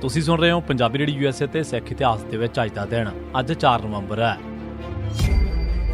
ਤੁਸੀਂ ਸੁਣ ਰਹੇ ਹੋ ਪੰਜਾਬੀ ਰੇਡੀ ਯੂਐਸਏ ਤੇ ਸਿੱਖ ਇਤਿਹਾਸ ਦੇ ਵਿੱਚ ਅੱਜ ਦਾ ਦਿਨ, ਅੱਜ 4 ਨਵੰਬਰ ਹੈ।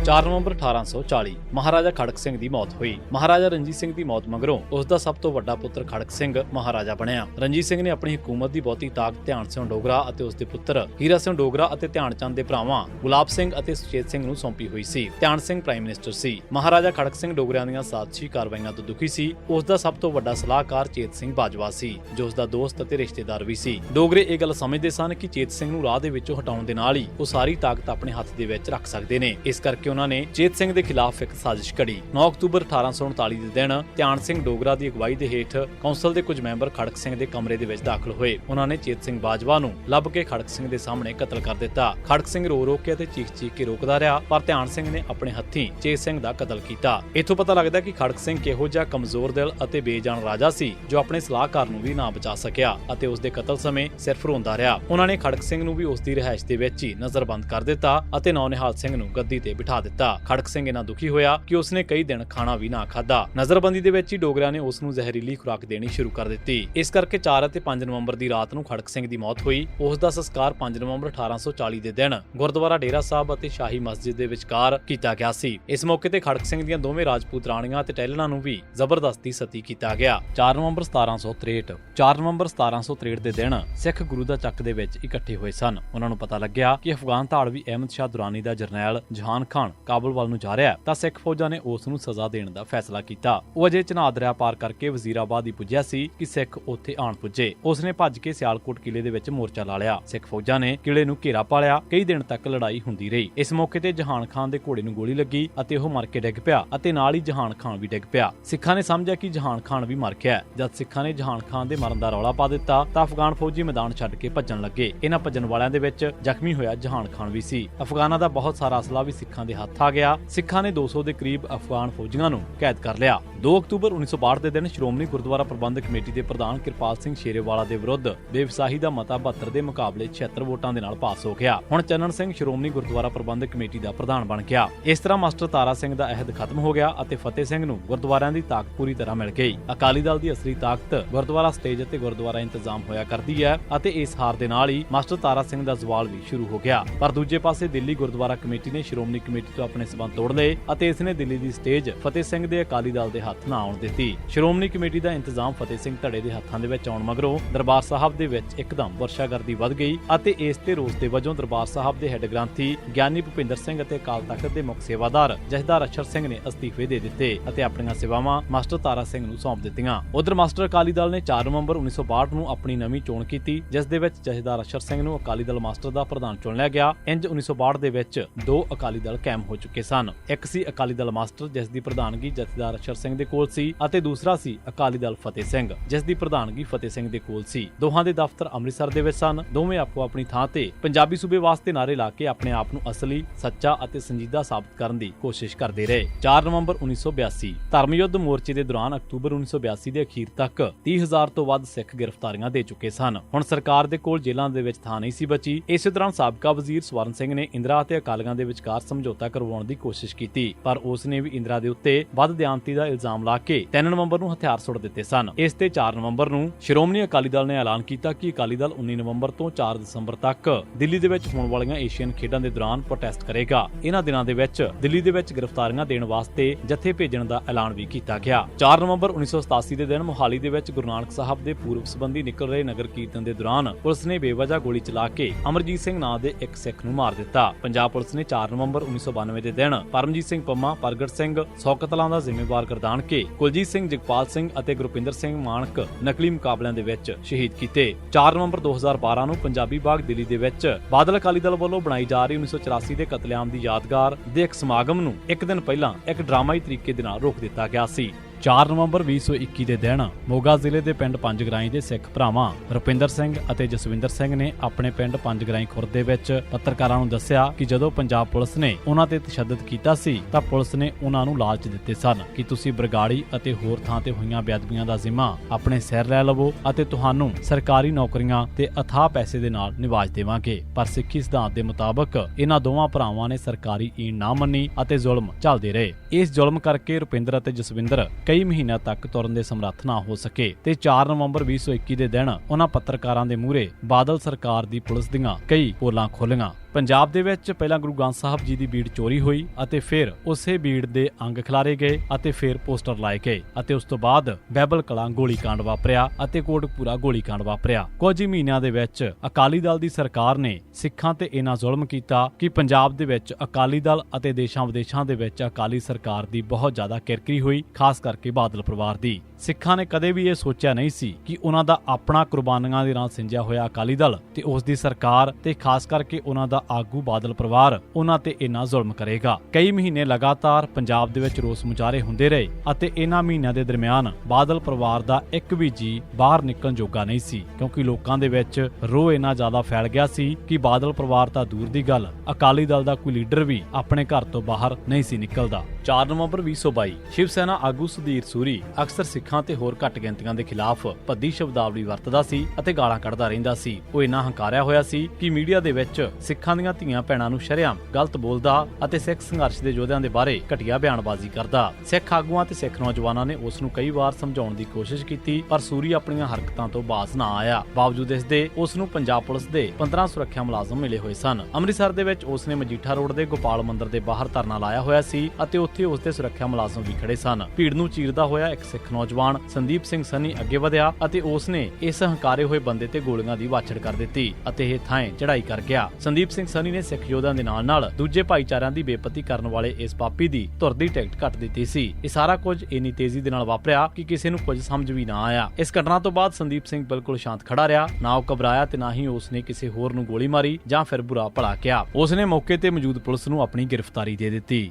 4 ਨਵੰਬਰ 1840 ਮਹਾਰਾਜਾ ਖੜਕ ਸਿੰਘ ਦੀ ਮੌਤ ਹੋਈ। ਮਹਾਰਾਜਾ ਰਣਜੀਤ ਸਿੰਘ ਦੀ ਮੌਤ ਮਗਰੋਂ ਉਸ ਦਾ ਸਭ ਤੋਂ ਵੱਡਾ ਪੁੱਤਰ ਖੜਕ ਸਿੰਘ ਮਹਾਰਾਜਾ ਬਣਿਆ। ਰਣਜੀਤ ਸਿੰਘ ਨੇ ਆਪਣੀ ਹਕੂਮਤ ਦੀ ਬਹੁਤੀ ਤਾਕਤ, ਧਿਆਨ ਸਿੰਘ ਡੋਗਰਾ ਅਤੇ ਉਸ ਦੇ ਪੁੱਤਰ ਹੀਰਾ ਸਿੰਘ ਡੋਗਰਾ ਅਤੇ ਧਿਆਨ ਚੰਦ ਦੇ ਭਰਾਵਾਂ ਗੁਲਾਬ ਸਿੰਘ ਅਤੇ ਸੁਚੇਤ ਸਿੰਘ ਨੂੰ ਸੌਂਪੀ ਹੋਈ ਸੀ। ਧਿਆਨ ਸਿੰਘ ਪ੍ਰਾਈਮ ਮਿਨਿਸਟਰ ਸੀ। ਮਹਾਰਾਜਾ ਖੜਕ ਸਿੰਘ ਡੋਗਰਿਆਂ ਦੀਆਂ ਸਾਜ਼ਿਸ਼ੀ ਕਾਰਵਾਈਆਂ ਤੋਂ ਦੁਖੀ ਸੀ। ਉਸ ਦਾ ਸਭ ਤੋਂ ਵੱਡਾ ਸਲਾਹਕਾਰ ਚੇਤ ਸਿੰਘ ਬਾਜਵਾ ਸੀ, ਜੋ ਉਸ ਦਾ ਦੋਸਤ ਅਤੇ ਰਿਸ਼ਤੇਦਾਰ ਵੀ ਸੀ। ਡੋਗਰੇ ਇਹ ਗੱਲ ਸਮਝਦੇ ਸਨ ਕਿ ਚੇਤ ਸਿੰਘ ਨੂੰ ਰਾਹ ਦੇ ਵਿੱਚੋਂ ਹਟਾਉਣ ਦੇ ਨਾਲ ਹੀ ਉਹ ਸਾਰੀ ਤਾਕਤ ਆਪਣੇ ਹੱਥ ਦੇ ਵਿੱਚ ਰੱਖ ਸਕਦੇ ਨੇ। ਇਸ ਕਰਕੇ ਉਹਨਾਂ ਨੇ ਚੇਤ ਸਿੰਘ ਦੇ ਖਿਲਾਫ ਇੱਕ ਸਾਜ਼ਿਸ਼ ਘੜੀ 9 ਅਕਤੂਬਰ 1839 ਦੇ ਦਿਨ ਧਿਆਨ ਸਿੰਘ ਡੋਗਰਾ ਦੀ ਅਗਵਾਈ ਦੇ ਹੇਠ ਕੌਂਸਲ ਦੇ ਕੁਝ ਮੈਂਬਰ ਖੜਕ ਸਿੰਘ ਦੇ ਕਮਰੇ ਦੇ ਵਿੱਚ ਦਾਖਲ ਹੋਏ। ਉਹਨਾਂ ਨੇ ਚੇਤ ਸਿੰਘ ਬਾਜਵਾ ਨੂੰ ਲੱਭ ਕੇ ਖੜਕ ਸਿੰਘ ਦੇ ਸਾਹਮਣੇ ਕਤਲ ਕਰ ਦਿੱਤਾ। ਖੜਕ ਸਿੰਘ ਰੋ ਰੋ ਕੇ ਅਤੇ ਚੀਖ ਚੀਖ ਕੇ ਰੋਕਦਾ ਰਿਹਾ, ਪਰ ਧਿਆਨ ਸਿੰਘ ਨੇ ਆਪਣੇ ਹੱਥੀਂ ਚੇਤ ਸਿੰਘ ਦਾ ਕਤਲ ਕੀਤਾ। ਇਥੋਂ ਪਤਾ ਲੱਗਦਾ ਕਿ ਖੜਕ ਸਿੰਘ ਕਿਹੋ ਜਿਹਾ ਕਮਜ਼ੋਰ ਦਿਲ ਅਤੇ ਬੇਜਾਨ ਰਾਜਾ ਸੀ, ਜੋ ਆਪਣੇ ਸਲਾਹਕਾਰ ਨੂੰ ਵੀ ਨਾ ਬਚਾ ਸਕਿਆ ਅਤੇ ਉਸ ਦੇ ਕਤਲ ਸਮੇਂ ਸਿਰਫ ਰੋਂਦਾ ਰਿਹਾ। ਉਹਨਾਂ ਨੇ ਖੜਕ ਸਿੰਘ ਨੂੰ ਵੀ ਉਸ ਦੀ ਰਿਹਾਇਸ਼ ਦੇ ਵਿੱਚ ਹੀ ਨਜ਼ਰਬੰਦ ਕਰ ਦਿੱਤਾ ਅਤੇ ਨੌਨਿਹਾਲ ਸਿੰਘ ਨੂੰ ਗੱਦੀ ਤੇ ਬਿਠਾ ਦਿੱਤਾ। ਖੜਕ ਸਿੰਘ ਇਹਨਾਂ ਦੁਖੀ ਹੋਇਆ ਕਿ ਉਸਨੇ ਕਈ ਦਿਨ ਖਾਣਾ ਵੀ ਨਾ ਖਾਦਾ ਨਜ਼ਰਬੰਦੀ ਦੇ ਵਿੱਚ ਹੀ ਡੋਗਰਿਆਂ ਨੇ ਉਸ ਨੂੰ ਜ਼ਹਿਰੀਲੀ ਖੁਰਾਕ ਦੇਣੀ ਸ਼ੁਰੂ ਕਰ ਦਿੱਤੀ। ਇਸ ਕਰਕੇ 4 ਅਤੇ 5 ਨਵੰਬਰ ਦੀ ਰਾਤ ਨੂੰ ਖੜਕ ਸਿੰਘ ਦੀ ਮੌਤ ਹੋਈ। ਉਸ ਦਾ ਸੰਸਕਾਰ 5 ਨਵੰਬਰ 1840 ਦੇ ਦਿਨ ਗੁਰਦੁਆਰਾ ਡੇਰਾ ਸਾਹਿਬ ਅਤੇ ਸ਼ਾਹੀ ਮਸਜਿਦ ਦੇ ਵਿਚਕਾਰ ਕੀਤਾ ਗਿਆ ਸੀ। ਇਸ ਮੌਕੇ ਤੇ ਖੜਕ ਸਿੰਘ ਦੀਆਂ ਦੋਵੇਂ ਰਾਜਪੂਤ ਰਾਣੀਆਂ ਅਤੇ ਟਹਿਲਣਾ ਨੂੰ ਵੀ ਜ਼ਬਰਦਸਤੀ ਸਤੀ ਕੀਤਾ ਗਿਆ। 4 ਨਵੰਬਰ 1763 4 ਨਵੰਬਰ 1763 ਦੇ ਦਿਨ ਸਿੱਖ ਗੁਰੂ ਦਾ ਚੱਕ ਦੇ ਵਿੱਚ ਇਕੱਠੇ ਹੋਏ ਸਨ। ਉਹਨਾਂ ਨੂੰ ਪਤਾ ਲੱਗਿਆ ਕਿ ਅਫਗਾਨ ਧਾੜਵੀ ਅਹਿਮਦ ਸ਼ਾਹ ਦੁਰਾਨੀ ਦਾ ਜਰਨੈਲ ਜਹਾਨ ਖਾਨ ਕਾਬਲ ਵੱਲ ਨੂੰ ਜਾ ਰਿਹਾ ਹੈ, ਤਾਂ ਸਿੱਖ ਫੌਜਾਂ ਨੇ ਉਸ ਨੂੰ ਸਜ਼ਾ ਦੇਣ ਦਾ ਫੈਸਲਾ ਕੀਤਾ। ਉਹ ਅਜੇ ਚਨਾਹ ਦਰਿਆ ਪਾਰ ਕਰਕੇ ਵਜ਼ੀਰਾਬਾਦ ਹੀ ਪੁੱਜਿਆ ਸੀ ਕਿ ਸਿੱਖ ਉੱਥੇ ਆਣ ਪੁੱਜੇ। ਉਸ ਨੇ ਭੱਜ ਕੇ ਸਿਆਲਕੋਟ ਕਿਲੇ ਦੇ ਵਿੱਚ ਮੋਰਚਾ ਲਾ ਲਿਆ। ਸਿੱਖ ਫੌਜਾਂ ਨੇ ਕਿਲੇ ਨੂੰ ਘੇਰਾ ਪਾ ਲਿਆ। ਕਈ ਦਿਨ ਤੱਕ ਲੜਾਈ ਹੁੰਦੀ ਰਹੀ। ਇਸ ਮੌਕੇ ਤੇ ਜਹਾਨ ਖਾਨ ਦੇ ਘੋੜੇ ਨੂੰ ਗੋਲੀ ਲੱਗੀ ਅਤੇ ਉਹ ਮਰ ਕੇ ਡਿੱਗ ਪਿਆ ਅਤੇ ਨਾਲ ਹੀ ਜਹਾਨ ਖਾਨ ਵੀ ਡਿੱਗ ਪਿਆ। ਸਿੱਖਾਂ ਨੇ ਸਮਝਿਆ ਕਿ ਜਹਾਨ ਖਾਨ ਵੀ ਮਰ ਗਿਆ ਜਦ ਸਿੱਖਾਂ ਨੇ ਜਹਾਨ ਖਾਨ ਦੇ ਮਰਨ ਦਾ ਰੌਲਾ ਪਾ ਦਿੱਤਾ, ਤਾਂ ਅਫਗਾਨ ਫੌਜੀ ਮੈਦਾਨ ਛੱਡ ਕੇ ਭੱਜਣ ਲੱਗੇ। ਇਹਨਾਂ ਭੱਜਣ ਵਾਲਿਆਂ ਦੇ ਵਿੱਚ ਜ਼ਖਮੀ ਹੋਇਆ ਜਹਾਨ ਖਾਨ ਵੀ ਸੀ। ਅਫਗਾਨਾਂ ਦਾ ਬਹੁਤ ਸਾਰਾ ਅਸਲਾ ਵੀ ਸਿੱਖਾਂ ਦੇ ਹੱਥ ਆ ਗਿਆ। ਸਿੱਖਾਂ ਨੇ 200 ਦੇ ਕਰੀਬ ਅਫਗਾਨ ਫੌਜੀਆਂ ਨੂੰ ਕੈਦ ਕਰ ਲਿਆ। 2 ਅਕਤੂਬਰ 1962 ਦੇ ਦਿਨ ਸ਼੍ਰੋਮਣੀ ਗੁਰਦੁਆਰਾ ਪ੍ਰਬੰਧਕ ਕਮੇਟੀ ਦੇ ਪ੍ਰਧਾਨ ਕਿਰਪਾਲ ਸਿੰਘ ਸ਼ੇਰੇਵਾਲਾ ਦੇ ਵਿਰੁੱਧ ਬੇਵਸਾਹੀ ਦਾ ਮਤਾ 72 ਦੇ ਮੁਕਾਬਲੇ 76 ਵੋਟਾਂ ਦੇ ਨਾਲ ਪਾਸ ਹੋ ਗਿਆ। ਹੁਣ ਚੰਨਣ ਸਿੰਘ ਸ਼੍ਰੋਮਣੀ ਗੁਰਦੁਆਰਾ ਪ੍ਰਬੰਧਕ ਕਮੇਟੀ ਦਾ ਪ੍ਰਧਾਨ ਬਣ ਗਿਆ। ਇਸ ਤਰ੍ਹਾਂ ਮਾਸਟਰ ਤਾਰਾ ਸਿੰਘ ਦਾ ਅਹਿਦ ਖਤਮ ਹੋ ਗਿਆ ਅਤੇ ਫਤਿਹ ਸਿੰਘ ਨੂੰ ਗੁਰਦੁਆਰਿਆਂ ਦੀ ਤਾਕਤ ਪੂਰੀ ਤਰ੍ਹਾਂ ਮਿਲ ਗਈ। ਅਕਾਲੀ ਦਲ ਦੀ ਅਸਲੀ ਤਾਕਤ ਗੁਰਦੁਆਰਾ ਸਟੇਜ ਅਤੇ ਗੁਰਦੁਆਰਾ ਇੰਤਜ਼ਾਮ ਹੋਇਆ ਕਰਦੀ ਹੈ ਅਤੇ ਇਸ ਹਾਰ ਦੇ ਨਾਲ ਹੀ ਮਾਸਟਰ ਤਾਰਾ ਸਿੰਘ ਦਾ ਜ਼ਵਾਲ ਵੀ ਸ਼ੁਰੂ ਹੋ ਗਿਆ। ਪਰ ਦੂਜੇ ਪਾਸੇ ਦਿੱਲੀ ਗੁਰਦੁਆਰਾ ਕਮੇਟੀ ਨੇ ਸ਼੍ਰੋਮਣੀ ਕਮੇਟੀ ਤੋਂ ਆਪਣੇ ਸਬੰਧ ਤੋੜ ਲਏ ਅਤੇ ਇਸ ਨੇ ਦਿੱਲੀ ਦੀ ਸਟੇਜ ਫਤਿਹ ਸਿੰਘ ਦੇ ਅਕਾਲੀ ਦਲ ਦੇ ਹੱਥ ਨਾ ਆਉਣ ਦਿੱਤੀ। ਸ਼੍ਰੋਮਣੀ ਕਮੇਟੀ ਦਾ ਇੰਤਜ਼ਾਮ ਫਤਿਹ ਸਿੰਘ ਧੜੇ ਦੇ ਹੱਥਾਂ ਦੇ ਵਿੱਚ ਆਉਣ ਮਗਰੋਂ ਦਰਬਾਰ ਸਾਹਿਬ ਦੇ ਵਿੱਚ ਇੱਕਦਮ ਵਰਸ਼ਾਗਰਦੀ ਵੱਧ ਗਈ ਅਤੇ ਇਸ ਤੇ ਰੋਸ ਦੇ ਵਜੋਂ ਦਰਬਾਰ ਸਾਹਿਬ ਦੇ ਹੈੱਡ ਗ੍ਰੰਥੀ ਗਿਆਨੀ ਭੁਪਿੰਦਰ ਸਿੰਘ ਅਤੇ ਅਕਾਲ ਤਖਤ ਦੇ ਮੁੱਖ ਸੇਵਾਦਾਰ ਜਥੇਦਾਰ ਅਛਰ ਸਿੰਘ ਨੇ ਅਸਤੀਫੇ ਦੇ ਦਿੱਤੇ ਅਤੇ ਆਪਣੀਆਂ ਸੇਵਾਵਾਂ ਮਾਸਟਰ ਤਾਰਾ ਸਿੰਘ ਨੂੰ ਸੌਂਪ ਦਿੱਤੀਆਂ। ਉਧਰ ਮਾਸਟਰ ਅਕਾਲੀ ਦਲ ਨੇ 4 ਨਵੰਬਰ 1962 ਨੂੰ ਆਪਣੀ ਨਵੀਂ ਚੋਣ ਕੀਤੀ, ਜਿਸ ਦੇ ਵਿੱਚ ਜਥੇਦਾਰ ਅਛਰ ਸਿੰਘ ਨੂੰ ਅਕਾਲੀ ਦਲ ਮਾਸਟਰ ਦਾ ਪ੍ਰਧਾਨ ਚੁਣ ਲਿਆ ਗਿਆ। ਇੰਜ 1962 ਦੇ ਵਿੱਚ ਦੋ ਅਕਾਲੀ ਦਲ ਕਾਇਮ ਹੋ ਚੁੱਕੇ ਸਨ। ਇੱਕ ਸੀ ਅਕਾਲੀ ਦਲ ਮਾਸਟਰ, ਜਿਸ ਦੀ ਪ੍ਰਧਾਨਗੀ ਜਥੇਦਾਰ ਅਛਰ ਸਿੰਘ ਦੇ ਕੋਲ ਸੀ ਅਤੇ ਦੂਸਰਾ ਸੀ ਅਕਾਲੀ ਦਲ ਫਤਿਹ ਸਿੰਘ, ਜਿਸ ਦੀ ਪ੍ਰਧਾਨਗੀ ਫਤਿਹ ਸਿੰਘ ਦੇ ਕੋਲ ਸੀ। ਦੋਹਾਂ ਦੇ ਦਫ਼ਤਰ ਅੰਮ੍ਰਿਤਸਰ ਦੇ ਵਿੱਚ ਸਨ। ਦੋਵੇਂ ਆਪੋ ਆਪਣੀ ਥਾਂ ਤੇ ਪੰਜਾਬੀ ਸੂਬੇ ਵਾਸਤੇ ਨਾਰੇ ਲਾ ਕੇ ਆਪਣੇ ਆਪ ਨੂੰ ਅਸਲੀ, ਸੱਚਾ ਅਤੇ ਸੰਜੀਦਾ ਸਾਬਤ ਕਰਨ ਦੀ ਕੋਸ਼ਿਸ਼ ਕਰਦੇ ਰਹੇ। 4 ਨਵੰਬਰ 1982 ਧਰਮ ਯੁੱਧ ਮੋਰਚੇ ਦੇ ਦੌਰਾਨ ਅਕਤੂਬਰ 1982 ਦੇ ਅਖੀਰ ਤੱਕ 30000 ਤੋਂ ਵੱਧ ਸਿੱਖ ਗ੍ਰਿਫਤਾਰੀਆਂ ਦੇ ਚੁੱਕੇ ਸਨ। ਹੁਣ ਸਰਕਾਰ ਦੇ ਕੋਲ ਜੇਲ੍ਹਾਂ ਦੇ ਵਿੱਚ ਥਾਂ ਨਹੀਂ ਸੀ ਬਚੀ। ਇਸੇ ਦੌਰਾਨ ਸਾਬਕਾ ਵਜ਼ੀਰ ਸਵਰਨ ਸਿੰਘ ਨੇ ਇੰਦਰਾ ਅਤੇ ਅਕਾਲੀਆਂ ਦੇ ਵਿਚਕਾਰ ਸਮਝੌਤਾ ਕਰਵਾਉਣ ਦੀ ਕੋਸ਼ਿਸ਼ ਕੀਤੀ, ਪਰ ਉਸ ਨੇ ਵੀ ਇੰਦਰਾ ਦੇ ਉੱਤੇ ਵੱਧ ਦਿਆਨਤੀ ਦਾ ਇਲਜ਼ਾਮ ਲਾ ਕੇ 3 ਨਵੰਬਰ ਨੂੰ ਹਥਿਆਰ ਸੁੱਟ ਦਿੱਤੇ ਸਨ। ਇਸ ਤੇ 4 ਨਵੰਬਰ ਨੂੰ ਸ਼੍ਰੋਮਣੀ ਅਕਾਲੀ ਦਲ ਨੇ ਐਲਾਨ ਕੀਤਾ ਕਿ ਅਕਾਲੀ ਦਲ 19 ਨਵੰਬਰ ਤੋਂ 4 ਦਸੰਬਰ ਤੱਕ ਦਿੱਲੀ ਦੇ ਵਿੱਚ ਹੋਣ ਵਾਲੀਆਂ ਏਸ਼ੀਅਨ ਖੇਡਾਂ ਦੇ ਦੌਰਾਨ ਪ੍ਰੋਟੈਸਟ ਕਰੇਗਾ। ਇਹਨਾਂ ਦਿਨਾਂ ਦੇ ਵਿੱਚ ਦਿੱਲੀ ਦੇ ਵਿੱਚ ਗ੍ਰਿਫਤਾਰੀਆਂ ਦੇਣ ਵਾਸਤੇ ਜਥੇ ਭੇਜਣ ਦਾ ਐਲਾਨ ਵੀ ਕੀਤਾ ਗਿਆ। 4 ਨਵੰਬਰ 1987 ਦੇ ਦਿਨ ਮੋਹਾਲੀ ਦੇ ਵਿੱਚ ਗੁਰੂ ਨਾਨਕ ਸਾਹਿਬ ਦੇ ਪੂਰਬ ਸੰਬੰਧੀ ਨਿਕਲ ਰਹੇ ਨਗਰ ਕੀਰਤਨ ਦੇ ਦੌਰਾਨ ਪੁਲਿਸ ਨੇ ਬੇਵਜ੍ਹਾ ਗੋਲੀ ਚਲਾ ਕੇ ਅਮਰਜੀਤ ਸਿੰਘ ਨਾਂ ਦੇ ਇੱਕ ਸਿੱਖ ਨੂੰ ਮਾਰ ਦਿੱਤਾ। ਪੰਜਾਬ ਪੁਲਿਸ ਨੇ 4 ਨਵੰਬਰ 1992 ਦੇ ਦਿਨ। ਪਰਮਜੀਤ ਸਿੰਘ ਪੰਮਾ, ਪ੍ਰਗਟ ਸਿੰਘ ਸੌਕਤਲਾਂ ਦਾ ਜ਼ਿੰਮੇਵਾਰ ਗਰਦਾਨ ਕੇ, ਕੁਲਜੀਤ ਸਿੰਘ, ਜਗਪਾਲ ਸਿੰਘ ਅਤੇ ਗੁਰਪਿੰਦਰ ਸਿੰਘ ਮਾਨਕ ਨਕਲੀ ਮੁਕਾਬਲਿਆਂ ਦੇ ਵਿੱਚ ਸ਼ਹੀਦ ਕੀਤੇ। 4 ਨਵੰਬਰ 2012 ਨੂੰ ਪੰਜਾਬੀ ਬਾਗ ਦਿੱਲੀ ਦੇ ਵਿੱਚ ਬਾਦਲ ਅਕਾਲੀ ਦਲ ਵੱਲੋਂ ਬਣਾਈ ਜਾ ਰਹੀ 1984 ਦੇ ਕਤਲੇਆਮ ਦੀ ਯਾਦਗਾਰ ਦੇ ਇੱਕ ਸਮਾਗਮ ਨੂੰ ਇੱਕ ਦਿਨ ਪਹਿਲਾਂ ਇੱਕ ਡਰਾਮਾਈ ਤਰੀਕੇ ਦੇ ਨਾਲ ਰੋਕ ਦਿੱਤਾ ਗਿਆ ਸੀ। 4 ਨਵੰਬਰ 2021 ਦੇ ਦਿਨ ਮੋਗਾ ਜ਼ਿਲ੍ਹੇ ਦੇ ਪਿੰਡ ਪੰਜਗਰਾਈ ਦੇ ਸਿੱਖ ਭਰਾਵਾਂ ਰੁਪਿੰਦਰ ਸਿੰਘ ਅਤੇ ਜਸਵਿੰਦਰ ਸਿੰਘ ਨੇ ਆਪਣੇ ਪਿੰਡ ਪੰਜਗਰਾਈ ਖੁਰਦ ਦੇ ਵਿੱਚ ਪੱਤਰਕਾਰਾਂ ਨੂੰ ਦੱਸਿਆ ਕਿ ਜਦੋਂ ਪੰਜਾਬ ਪੁਲਿਸ ਨੇ ਉਹਨਾਂ ਤੇ ਤਸ਼ੱਦਦ ਕੀਤਾ ਸੀ, ਤਾਂ ਪੁਲਿਸ ਨੇ ਉਹਨਾਂ ਨੂੰ ਲਾਲਚ ਦਿੱਤੇ ਸਨ ਕਿ ਤੁਸੀਂ ਬਰਗਾੜੀ ਅਤੇ ਹੋਰ ਥਾਂ ਤੇ ਹੋਈਆਂ ਬੇਅਦਬੀਆਂ ਦਾ ਜ਼ਿੰਮਾ ਆਪਣੇ ਸਿਰ ਲੈ ਲਵੋ ਅਤੇ ਤੁਹਾਨੂੰ ਸਰਕਾਰੀ ਨੌਕਰੀਆਂ ਤੇ ਅਥਾਹ ਪੈਸੇ ਦੇ ਨਾਲ ਨਿਵਾਜ ਦੇਵਾਂਗੇ। ਪਰ ਸਿੱਖੀ ਸਿਧਾਂਤ ਦੇ ਮੁਤਾਬਕ ਇਹਨਾਂ ਦੋਵਾਂ ਭਰਾਵਾਂ ਨੇ ਸਰਕਾਰੀ ਈਨ ਨਾ ਮੰਨੀ ਅਤੇ ਜ਼ੁਲਮ ਚੱਲਦੇ ਰਹੇ। ਇਸ ਜ਼ੁਲਮ ਕਰਕੇ ਰੁਪਿੰਦਰ ਅਤੇ ਜਸਵਿੰਦਰ ਕਈ ਮਹੀਨਿਆਂ ਤੱਕ ਤੁਰਨ ਦੇ ਸਮਰੱਥ ਨਾ ਹੋ ਸਕੇ ਤੇ 4 ਨਵੰਬਰ 2021 ਦੇ ਦਿਨ ਉਹਨਾਂ ਪੱਤਰਕਾਰਾਂ ਦੇ ਮੂਹਰੇ ਬਾਦਲ ਸਰਕਾਰ ਦੀ ਪੁਲਿਸ ਦੀਆਂ ਕਈ ਪੋਲਾਂ ਖੋਲੀਆਂ। ਪੰਜਾਬ ਦੇ ਵਿੱਚ ਪਹਿਲਾਂ ਗੁਰੂ ਗ੍ਰੰਥ ਸਾਹਿਬ ਜੀ ਦੀ ਬੀੜ ਚੋਰੀ ਹੋਈ ਅਤੇ ਫਿਰ ਉਸੇ ਬੀੜ ਦੇ ਅੰਗ ਖਿਲਾਰੇ ਗਏ ਅਤੇ ਫਿਰ ਪੋਸਟਰ ਲਾਏ ਗਏ ਅਤੇ ਉਸ ਤੋਂ ਬਾਅਦ ਬੈਬਲ ਕਲਾਂ ਗੋਲੀ ਕਾਂਡ ਵਾਪਰਿਆ ਅਤੇ ਕੋਟਕਪੂਰਾ ਗੋਲੀ ਕਾਂਡ ਵਾਪਰਿਆ। ਕੁਝ ਹੀ ਮਹੀਨਿਆਂ ਦੇ ਵਿੱਚ ਅਕਾਲੀ ਦਲ ਦੀ ਸਰਕਾਰ ਨੇ ਸਿੱਖਾਂ ਤੇ ਇੰਨਾ ਜ਼ੁਲਮ ਕੀਤਾ ਕਿ ਪੰਜਾਬ ਦੇ ਵਿੱਚ ਅਕਾਲੀ ਦਲ ਅਤੇ ਦੇਸ਼ਾਂ ਵਿਦੇਸ਼ਾਂ ਦੇ ਵਿੱਚ ਅਕਾਲੀ ਸਰਕਾਰ ਦੀ ਬਹੁਤ ਜ਼ਿਆਦਾ ਕਿਰਕਰੀ ਹੋਈ, ਖਾਸ ਕਰਕੇ ਬਾਦਲ ਪਰਿਵਾਰ ਦੀ। ਸਿੱਖਾਂ ਨੇ ਕਦੇ ਵੀ ਇਹ ਸੋਚਿਆ ਨਹੀਂ ਸੀ ਕਿ ਉਹਨਾਂ ਦਾ ਆਪਣਾ ਕੁਰਬਾਨੀਆਂ ਦੇ ਨਾਲ ਸਿੰਜਿਆ ਹੋਇਆ ਅਕਾਲੀ ਦਲ ਤੇ ਉਸ ਦੀ ਸਰਕਾਰ ਤੇ ਖਾਸ ਕਰਕੇ ਉਹਨਾਂ ਦਾ ਆਗੂ ਬਾਦਲ ਪਰਿਵਾਰ ਉਹਨਾਂ ਤੇ ਇੰਨਾ ਜ਼ੁਲਮ ਕਰੇਗਾ। ਕਈ ਮਹੀਨੇ ਲਗਾਤਾਰ ਪੰਜਾਬ ਦੇ ਵਿੱਚ ਰੋਸ ਮੁਜ਼ਾਹਰੇ ਹੁੰਦੇ ਰਹੇ ਅਤੇ ਇਹਨਾਂ ਮਹੀਨਿਆਂ ਦੇ ਦਰਮਿਆਨ ਬਾਦਲ ਪਰਿਵਾਰ ਦਾ ਇੱਕ ਵੀ ਜੀ ਬਾਹਰ ਨਿਕਲਣ ਜੋਗਾ ਨਹੀਂ ਸੀ ਕਿਉਂਕਿ ਲੋਕਾਂ ਦੇ ਵਿੱਚ ਰੋਹ ਇੰਨਾ ਜ਼ਿਆਦਾ ਫੈਲ ਗਿਆ ਸੀ ਕਿ ਬਾਦਲ ਪਰਿਵਾਰ ਤਾਂ ਦੂਰ ਦੀ ਗੱਲ, ਅਕਾਲੀ ਦਲ ਦਾ ਕੋਈ ਲੀਡਰ ਵੀ ਆਪਣੇ ਘਰ ਤੋਂ ਬਾਹਰ ਨਹੀਂ ਸੀ ਨਿਕਲਦਾ। 4 ਨਵੰਬਰ 2022 ਸ਼ਿਵ ਸੈਨਾ ਆਗੂ ਸੁਧੀਰ ਸੂਰੀ ਅਕਸਰ ਸਿੱਖਾਂ ਤੇ ਹੋਰ ਘੱਟ ਗਿਣਤੀਆਂ ਦੇ ਖਿਲਾਫ ਭੱਦੀ ਸ਼ਬਦਾਵਲੀ ਵਰਤਦਾ ਸੀ ਅਤੇ ਗਾਲਾਂ ਕੱਢਦਾ ਰਹਿੰਦਾ ਸੀ। ਉਹ ਇੰਨਾ ਹੰਕਾਰਿਆ ਹੋਇਆ ਸੀ ਕਿ ਮੀਡੀਆ ਦੇ ਵਿੱਚ ਸਿੱਖਾਂ ਦੀਆਂ ਧੀਆਂ ਭੈਣਾਂ ਨੂੰ ਸ਼ਰੇਆਮ ਗਲਤ ਬੋਲਦਾ ਅਤੇ ਸਿੱਖ ਸੰਘਰਸ਼ ਦੇ ਯੋਧਿਆਂ ਦੇ ਬਾਰੇ ਘਟੀਆ ਬਿਆਨਬਾਜ਼ੀ ਕਰਦਾ। ਸਿੱਖ ਆਗੂਆਂ ਤੇ ਸਿੱਖ ਨੌਜਵਾਨਾਂ ਨੇ ਉਸ ਨੂੰ ਕਈ ਵਾਰ ਸਮਝਾਉਣ ਦੀ ਕੋਸ਼ਿਸ਼ ਕੀਤੀ, ਪਰ ਸੂਰੀ ਆਪਣੀਆਂ ਹਰਕਤਾਂ ਤੋਂ ਬਾਜ਼ ਨਾ ਆਇਆ। ਬਾਵਜੂਦ ਇਸ ਦੇ ਉਸ ਨੂੰ ਪੰਜਾਬ ਪੁਲਿਸ ਦੇ 15 ਸੁਰੱਖਿਆ ਮੁਲਾਜ਼ਮ ਮਿਲੇ ਹੋਏ ਸਨ। ਅੰਮ੍ਰਿਤਸਰ ਦੇ ਵਿੱਚ ਉਸ ਨੇ ਮਜੀਠਾ ਰੋਡ ਦੇ ਗੋਪਾਲ ਮੰਦਿਰ ਦੇ ਬਾਹਰ ਧਰਨਾ ਲਾਇਆ ਹੋਇਆ ਸੀ ਅਤੇ ਉੱਥੇ ਉਸ ਦੇ ਸੁਰੱਖਿਆ ਮੁਲਾਜ਼ਮ ਵੀ ਖੜੇ ਸਨ। ਭੀੜ ਨੂੰ ਚੀਰਦਾ ਹੋਇਆ ਇੱਕ ਸਿੱਖ ਨੌਜਵਾਨ ਸੰਦੀਪ ਸਿੰਘ ਸਨੀ ਅੱਗੇ ਵਧਿਆ ਅਤੇ ਉਸ ਨੇ ਇਸ ਹੰਕਾਰੇ ਹੋਏ ਬੰਦੇ ਤੇ ਗੋਲੀਆਂ ਦੀ ਵਾਛੜ ਕਰ ਦਿੱਤੀ ਅਤੇ ਇਹ ਥਾਂ ਚੜਾਈ ਕਰ ਗਿਆ। ਸੰਦੀਪ ਸਿੰਘ ਸਨੀ ਨੇ ਸਿੱਖ ਯੋਧਿਆਂ ਦੇ ਨਾਲ ਨਾਲ ਦੂਜੇ ਭਾਈਚਾਰਿਆਂ ਦੀ ਬੇਪਤੀ ਕਰਨ ਵਾਲੇ ਇਸ ਪਾਪੀ ਦੀ ਧੁਰ ਦੀ ਟਿਕਟ ਕੱਟ ਦਿੱਤੀ ਸੀ। ਇਹ ਸਾਰਾ ਕੁਝ ਇੰਨੀ ਤੇਜ਼ੀ ਦੇ ਨਾਲ ਵਾਪਰਿਆ ਕਿ ਕਿਸੇ ਨੂੰ ਕੁਝ ਸਮਝ ਵੀ ਨਾ ਆਇਆ। ਇਸ ਘਟਨਾ ਤੋਂ ਬਾਅਦ ਸੰਦੀਪ ਸਿੰਘ ਬਿਲਕੁਲ ਸ਼ਾਂਤ ਖੜਾ ਰਿਹਾ। ਨਾ ਉਹ ਘਬਰਾਇਆ ਤੇ ਨਾ ਹੀ ਉਸ ਨੇ ਕਿਸੇ ਹੋਰ ਨੂੰ ਗੋਲੀ ਮਾਰੀ ਜਾਂ ਫਿਰ ਬੁਰਾ ਭਲਾ ਕਿਹਾ। ਉਸ ਨੇ ਮੌਕੇ ਤੇ ਮੌਜੂਦ ਪੁਲਿਸ ਨੂੰ ਆਪਣੀ ਗ੍ਰਿਫਤਾਰੀ ਦੇ ਦਿੱਤੀ।